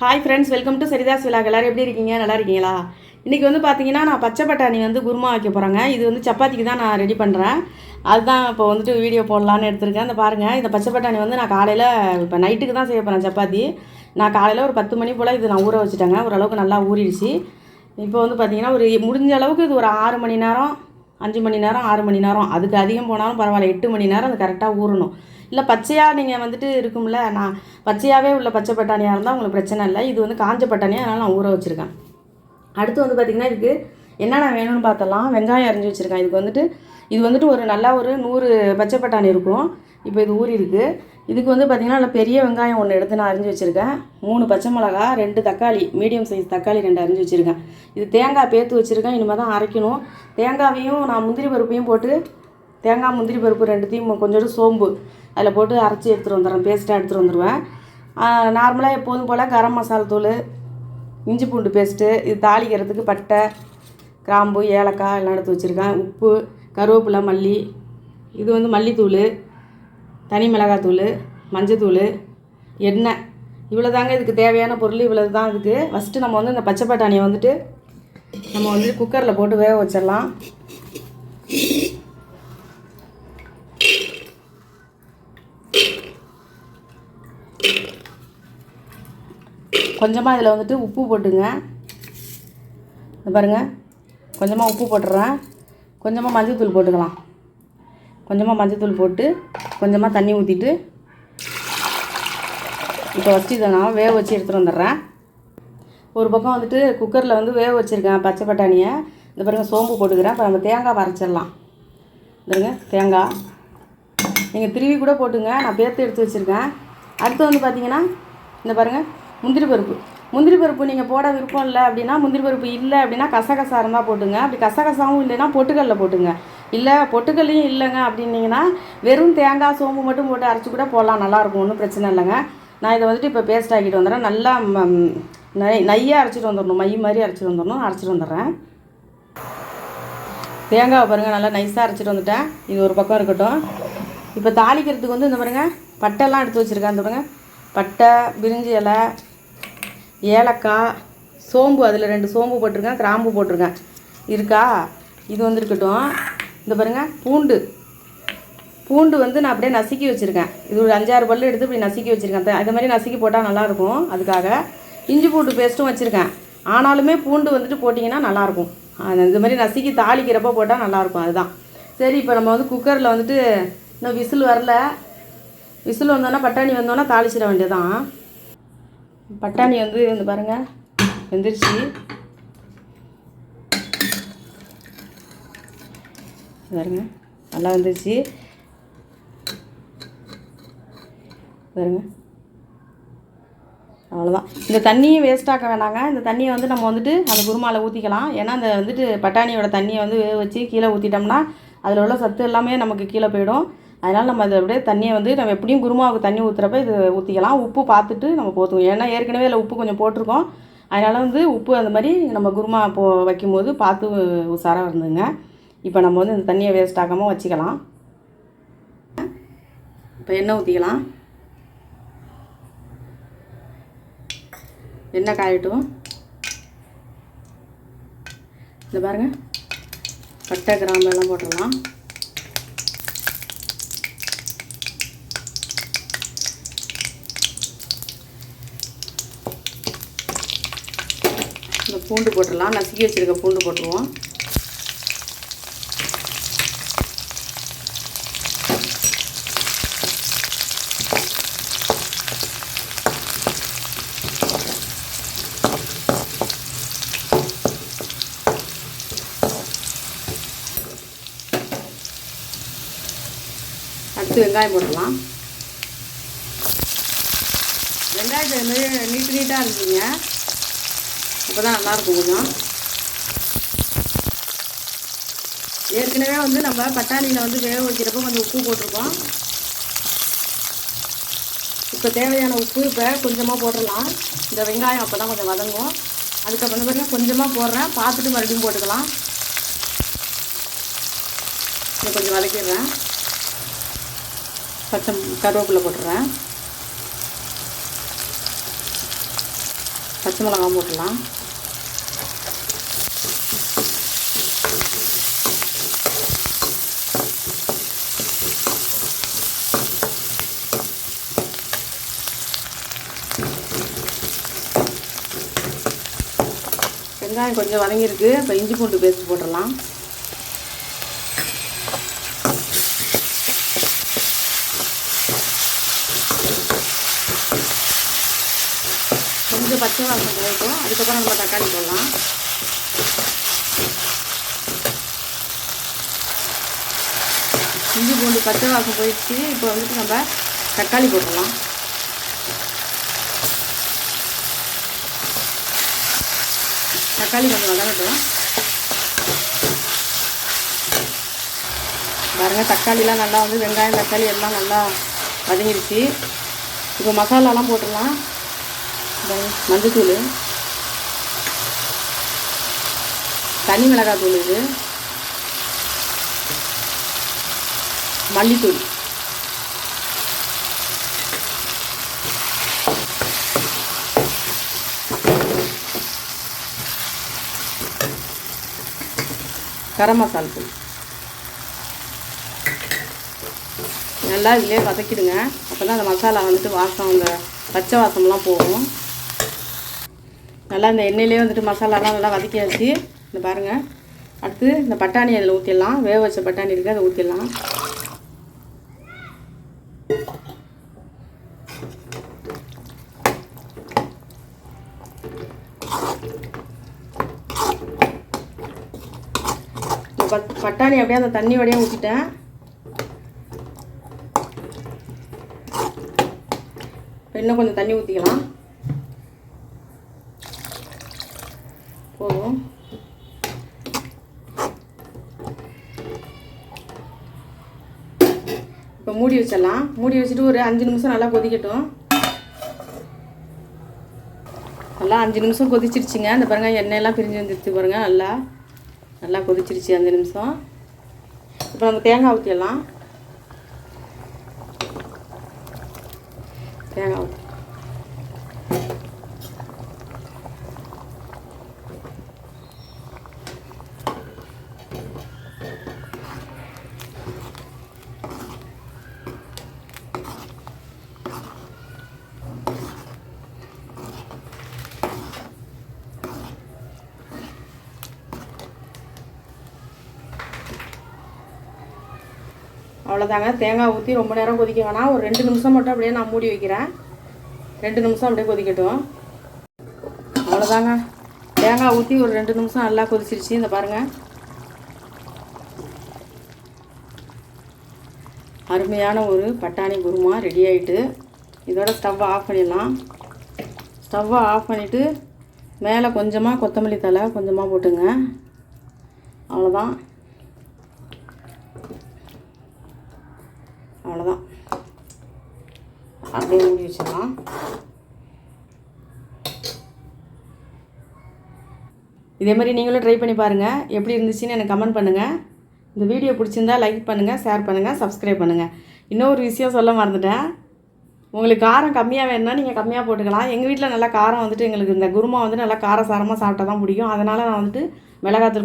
Hi friends welcome to Saritha's vlog எல்லோரும் எப்படி இருக்கீங்க? நல்லா இருக்கீங்களா? இன்றைக்கி வந்து பார்த்தீங்கன்னா நான் பச்சை பட்டாணி வந்து குருமா வைக்க போகிறேங்க இது வந்து சப்பாத்திக்கு தான் நான் ரெடி பண்ணுறேன் அதுதான் இப்போ வந்துட்டு வீடியோ போடலான்னு எடுத்திருக்கேன். இந்த பாருங்கள் இந்த பச்சை பட்டாணி வந்து நான் காலையில் இப்போ நைட்டுக்கு தான் செய்ய போகிறேன் சப்பாத்தி. நான் காலையில் ஒரு பத்து மணி போல் இது நான் ஊற வச்சுட்டேங்க. ஓரளவுக்கு நல்லா ஊறிடுச்சு. இப்போ வந்து பார்த்தீங்கன்னா ஒரு முடிஞ்ச அளவுக்கு இது ஒரு ஆறு மணி நேரம் அஞ்சு மணி நேரம் ஆறு மணி நேரம். அதுக்கு அதிகம் போனாலும் பரவாயில்ல எட்டு மணி நேரம் அது கரெக்டாக ஊறணும். இல்லை பச்சையாக நீங்கள் வந்துட்டு இருக்கும்ல நான் பச்சையாகவே உள்ள பச்சை பட்டாணியாக இருந்தால் உங்களுக்கு பிரச்சனை இல்லை. இது வந்து காஞ்ச பட்டாணியாக அதனால் நான் ஊற வச்சுருக்கேன். அடுத்து வந்து பார்த்திங்கன்னா இதுக்கு என்னென்ன வேணும்னு பார்த்தலாம். வெங்காயம் அரிஞ்சு வச்சுருக்கேன். இதுக்கு வந்துட்டு இது வந்துட்டு ஒரு நல்லா ஒரு நூறு பச்சை பட்டாணி இருக்கும். இப்போ இது ஊறி இருக்குது இதுக்கு வந்து பார்த்திங்கன்னா நல்லா பெரிய வெங்காயம் ஒன்று எடுத்து நான் அரிஞ்சு வச்சுருக்கேன். மூணு பச்சை மிளகா ரெண்டு தக்காளி மீடியம் சைஸ் தக்காளி ரெண்டு அரிஞ்சு வச்சுருக்கேன். இது தேங்காய் பேத்து வச்சுருக்கேன். இனிமேல் தான் அரைக்கணும். தேங்காவையும் நான் முந்திரி பருப்பையும் போட்டு தேங்காய் முந்திரி பருப்பு ரெண்டுத்தையும் கொஞ்சோண்டு சோம்பு அதில் போட்டு அரைச்சி எடுத்துகிட்டு வந்துடுறேன். பேஸ்ட்டாக எடுத்துகிட்டு வந்துடுவேன். நார்மலாக எப்போதும் போல் கரம் மசாலா தூள் இஞ்சி பூண்டு பேஸ்ட்டு இது தாளிக்கிறதுக்கு பட்டை கிராம்பு ஏலக்காய் எல்லாம் எடுத்து வச்சுருக்கேன். உப்பு கருவேப்பிலை மல்லி இது வந்து மல்லித்தூள் தனி மிளகாத்தூள் மஞ்சத்தூள் எண்ணெய். இவ்வளோ தாங்க இதுக்கு தேவையான பொருள் இவ்வளோ தான் இதுக்கு. ஃபஸ்ட்டு நம்ம வந்து இந்த பச்சை பட்டாணியை வந்துட்டு நம்ம வந்து குக்கரில் போட்டு வேக வச்சிடலாம். கொஞ்சமாக இதில் வந்துட்டு உப்பு போட்டுங்க. இந்த பாருங்கள் கொஞ்சமாக உப்பு போட்டுறேன். கொஞ்சமாக மஞ்சள்தூள் போட்டுக்கலாம். கொஞ்சமாக மஞ்சத்தூள் போட்டு கொஞ்சமாக தண்ணி ஊற்றிட்டு இப்போ வச்சு இதை நான் வேக வச்சு எடுத்துகிட்டு வந்துடுறேன். ஒரு பக்கம் வந்துட்டு குக்கரில் வந்து வேக வச்சுருக்கேன் பச்சை பட்டாணியை. இந்த பாருங்கள் சோம்பு போட்டுக்கிறேன். இப்போ நம்ம தேங்காய் வரைச்சிடலாம் பாருங்க தேங்காய். நீங்கள் திருவி கூட போட்டுங்க. நான் பேர்த்து எடுத்து வச்சுருக்கேன். அடுத்து வந்து பார்த்தீங்கன்னா இந்த பாருங்கள் முந்திரி பருப்பு. முந்திரி பருப்பு நீங்கள் போட விருப்பம் இல்லை அப்படின்னா முந்திரி பருப்பு இல்லை அப்படின்னா கசகசா இருந்தால் போட்டுங்க. அப்படி கசகசாவும் இல்லைன்னா பொட்டுக்கல்ல போட்டுங்க. இல்லை பொட்டுக்கல்லையும் இல்லைங்க அப்படின்னீங்கன்னா வெறும் தேங்காய் சோம்பு மட்டும் போட்டு அரைச்சி கூட போடலாம். நல்லாயிருக்கும் ஒன்றும் பிரச்சனை இல்லைங்க. நான் இதை வந்துட்டு இப்போ பேஸ்ட் ஆக்கிட்டு வந்துடுறேன். நல்லா நெய் நை நையாக அரைச்சிட்டு வந்துடணும். மை மாதிரி அரைச்சிட்டு வந்துடணும். அரைச்சிட்டு வந்துடுறேன். தேங்காவை பாருங்கள் நல்லா நைஸாக அரைச்சிட்டு வந்துட்டேன். இது ஒரு பக்கம் இருக்கட்டும். இப்போ தாளிக்கிறதுக்கு வந்து இந்த பாருங்க பட்டைலாம் எடுத்து வச்சுருக்கேன். இந்த பாருங்கள் பட்டை பிரிஞ்சி இலை ஏலக்காய் சோம்பு அதில் ரெண்டு சோம்பு போட்டிருக்கேன் கிராம்பு போட்டிருக்கேன். இருக்கா? இது வந்துருக்கட்டும். இந்த பாருங்க பூண்டு. பூண்டு வந்து நான் அப்படியே நசுக்கி வச்சுருக்கேன். இது ஒரு அஞ்சாறு பல்லு எடுத்து இப்படி நசுக்கி வச்சுருக்கேன். இந்த மாதிரி நசுக்கி போட்டால் நல்லாயிருக்கும் அதுக்காக இஞ்சி பூண்டு பேஸ்ட்டும் வச்சுருக்கேன். ஆனாலுமே பூண்டு வந்துட்டு போட்டிங்கன்னா நல்லாயிருக்கும் இந்த மாதிரி நசுக்கி தாளிக்கிறப்போ போட்டால் நல்லாயிருக்கும் அதுதான். சரி இப்போ நம்ம வந்து குக்கரில் வந்துட்டு இன்னும் விசில் வரல. விசில் வந்தோன்னா பட்டாணி வந்தோன்னா தாளிச்சிட வேண்டியதான் பட்டாணி வந்து இந்த பாருங்கள் வெந்துருச்சு. பாருங்க நல்லா வந்துருச்சு. பாருங்க. அவ்வளோதான் இந்த தண்ணியும் வேஸ்ட் ஆக்க வேணாங்க. இந்த தண்ணியை வந்து நம்ம வந்துட்டு அந்த குருமாவில் ஊற்றிக்கலாம் ஏன்னா அந்த வந்துட்டு பட்டாணியோட தண்ணியை வந்து வேக வச்சு கீழே ஊற்றிட்டோம்னா அதில் உள்ள சத்து எல்லாமே நமக்கு கீழே போயிடும். அதனால் நம்ம அதை அப்படியே தண்ணியை வந்து நம்ம எப்படியும் குருமாவுக்கு தண்ணி ஊற்றுறப்ப இது ஊற்றிக்கலாம் உப்பு பார்த்துட்டு நம்ம போற்றுவோம் ஏன்னா ஏற்கனவே அதில் உப்பு கொஞ்சம் போட்டிருக்கோம். அதனால் வந்து உப்பு அந்த மாதிரி நம்ம குருமா போ வைக்கும்போது பார்த்து உஷாராக இருந்துங்க. இப்போ நம்ம வந்து இந்த தண்ணியை வேஸ்ட் ஆக்காமல் வச்சுக்கலாம். இப்போ எண்ணெய் ஊற்றிக்கலாம் எண்ணெய் காயட்டும். இந்த பாருங்க. பட்டை கிராம்பு எல்லாம் போட்டுடலாம். பூண்டு போட்டுடலாம். நசுக்கி வச்சுருக்க பூண்டு போட்டுருவோம். அடுத்து வெங்காயம் போட்டுடலாம். வெங்காயத்தை நீட்டு நீட்டாக இருக்குங்க அப்போ தான் நல்லாயிருக்கும் கொஞ்சம். ஏற்கனவே வந்து நம்ம பட்டாணியில் வந்து வேக வைக்கிறப்போ கொஞ்சம் உப்பு போட்டிருக்கோம். இப்போ தேவையான உப்பு இப்போ கொஞ்சமாக போட்டுடலாம். இந்த வெங்காயம் அப்போ தான் கொஞ்சம் வதங்கும். அதுக்கப்புறம் பார்த்தீங்கன்னா கொஞ்சமாக போடுறேன். பார்த்துட்டு மறுபடியும் போட்டுக்கலாம். இதை கொஞ்சம் வதக்கிடுறேன். பச்சை கருவேப்பிலை போட்டுடுறேன் பச்சை மிளகா போட்டுடலாம். வெங்காயம் கொஞ்சம் வதங்கியிருக்கு. இப்போ இஞ்சி பூண்டு பேஸ்ட் போட்டுடலாம். கொஞ்சம் பச்சை வாசம் போயிட்டோம் அதுக்கப்புறம் நம்ம தக்காளி போடலாம். இஞ்சி பூண்டு பச்சை வாசம் போயிடுச்சு. இப்போ வந்துட்டு நம்ம தக்காளி போட்டுடலாம். தக்காளி கொஞ்சம் வதங்கட்டும். பாருங்கள் தக்காளிலாம் நல்லா வந்து வெங்காயம் தக்காளி எல்லாம் நல்லா வதங்கிடுச்சு இப்போ மசாலாலாம் போட்டுடலாம். மஞ்சத்தூள். தனி மிளகாய் தூள் இது. மல்லித்தூள். கரம் மசாலா தூள். நல்லா இதிலே வதக்கிடுங்க. அப்போ தான் அந்த மசாலா வந்துட்டு வாசம் அந்த பச்சை வாசம்லாம் போகும். நல்லா இந்த எண்ணெயிலே வந்துட்டு மசாலாலாம் நல்லா வதக்கியாச்சு. இந்த பாருங்கள் அடுத்து இந்த பட்டாணி அதில் ஊற்றிடலாம் வேக வச்ச பட்டாணி இருக்குது அதை ஊற்றிடலாம் இந்த பட் பட்டாணி அப்படியே அந்த தண்ணி வழியாக ஊற்றிட்டேன் இன்னும் கொஞ்சம் தண்ணி ஊற்றிக்கலாம் போதும். இப்போ மூடி வச்சிடலாம். மூடி வச்சுட்டு ஒரு அஞ்சு நிமிஷம் நல்லா கொதிக்கட்டும். நல்லா அஞ்சு நிமிஷம் கொதிச்சிருச்சுங்க. இந்த பாருங்க எண்ணெயெல்லாம் பிரிஞ்சு வந்துடுச்சு பாருங்கள் நல்லா. நல்லா கொதிச்சிருச்சு அஞ்சு நிமிஷம். இப்போ நம்ம தேங்காய் ஊற்றிடலாம் தேங்காய் ஊற்றி அவ்வளோதாங்க தேங்காய் ஊற்றி ரொம்ப நேரம் கொதிக்க வேணாம். ஒரு ரெண்டு நிமிஷம் மட்டும் அப்படியே நான் மூடி வைக்கிறேன். ரெண்டு நிமிஷம் அப்படியே கொதிக்கட்டும். அவ்வளோதாங்க தேங்காய் ஊற்றி ஒரு ரெண்டு நிமிஷம் நல்லா கொதிச்சிருச்சு. இந்த பாருங்கள் அருமையான ஒரு பட்டாணி குருமா ரெடி ஆகிட்டு இதோட ஸ்டவ்வை ஆஃப் பண்ணிடலாம். ஸ்டவ்வை ஆஃப் பண்ணிவிட்டு மேலே கொஞ்சமாக கொத்தமல்லி தழை கொஞ்சமாக போட்டுங்க. அவ்வளோதான் அவ்வளோதான் அப்படியே மூடி வச்சிடலாம். இதே மாதிரி நீங்களும் ட்ரை பண்ணி பாருங்கள் எப்படி இருந்துச்சுன்னு எனக்கு கமெண்ட் பண்ணுங்கள் இந்த வீடியோ பிடிச்சிருந்தா லைக் பண்ணுங்கள் ஷேர் பண்ணுங்கள் சப்ஸ்கிரைப் பண்ணுங்கள் இன்னொரு விஷயம் சொல்ல மறந்துட்டேன். உங்களுக்கு காரம் கம்மியாக வேணும்னா நீங்கள் கம்மியாக போட்டுக்கலாம். எங்கள் வீட்டில் நல்லா காரம் வந்துட்டு எங்களுக்கு இந்த குருமா வந்து நல்லா காரசாரமாக சாப்பிட்டா தான் பிடிக்கும். அதனால் நான் வந்துட்டு மிளகாத்தூள்